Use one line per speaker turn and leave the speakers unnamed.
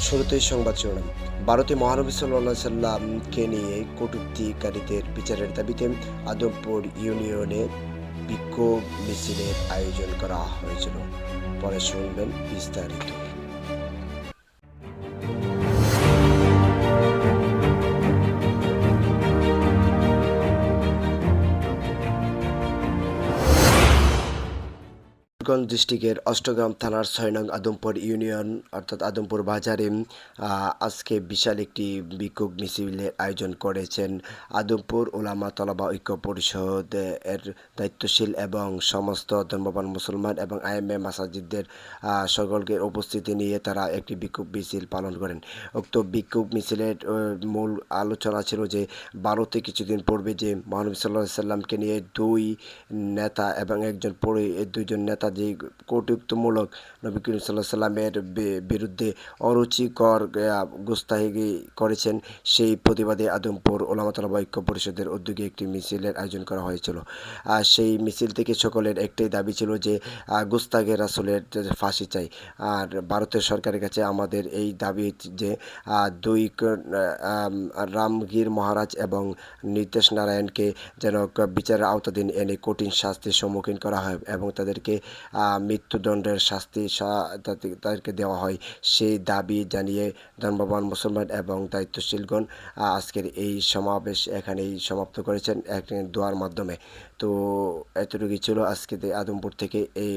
শুরুতেই সংবাদ শিরোনাম। ভারতে মহানবী সাল্লাহ সাল্লামকে নিয়ে কটূক্তিকারীদের বিচারের দাবিতে আদমপুর ইউনিয়নে বিক্ষোভ মিছিলের আয়োজন করা হয়েছিল। পরে শুনবেন বিস্তারিত। গোপালগঞ্জ ডিস্ট্রিক্টের অষ্টগ্রাম থানার ছয় নং আদমপুর ইউনিয়ন, অর্থাৎ আদমপুর বাজারে আজকে বিশাল একটি বিক্ষোভ মিছিলের আয়োজন করেছেন আদমপুর ওলামা তলাবা ঐক্য পরিষদ এর দায়িত্বশীল এবং সমস্ত ধর্মবান মুসলমান এবং আইএমএ মাসাজিদদের সকলকে উপস্থিতি নিয়ে তারা একটি বিক্ষোভ মিছিল পালন করেন। উক্ত বিক্ষোভ মিছিলের মূল আলোচনা ছিল যে ভারতে কিছুদিন পূর্বে যে মহানবী সাল্লাহ সাল্লামকে নিয়ে দুই নেতা এবং একজন দুইজন নেতা যে কটুক্তমূলক নবী করিম সাল্লাহ সাল্লামের বিরুদ্ধে অরুচিকর আহ, গোস্তাহি করেছেন সেই প্রতিবাদে আদমপুর ওলামতলা ঐক্য পরিষদের উদ্যোগে একটি মিছিলের আয়োজন করা হয়েছিল। আর সেই মিছিল থেকে সকলের একটাই দাবি ছিল যে আহ, গুস্তাগে রাসুলের ফাঁসি চাই। আর ভারতের সরকারের কাছে আমাদের এই দাবি যে দুই রামগীর মহারাজ এবং নীতেশ নারায়ণকে যেন বিচারের আওতাধীন এনে কঠিন শাস্তির সম্মুখীন করা হয় এবং তাদেরকে মৃত্যুদণ্ডের শাস্তি তাদেরকে দেওয়া হয়। সেই দাবি জানিয়ে ধর্মবান মুসলমান এবং দায়িত্বশীলগণ আজকের এই সমাবেশ এখানেই সমাপ্ত করেছেন। এক দোয়ার মাধ্যমে। তো, এতটুকুই ছিল আজকে আদমপুর থেকে এই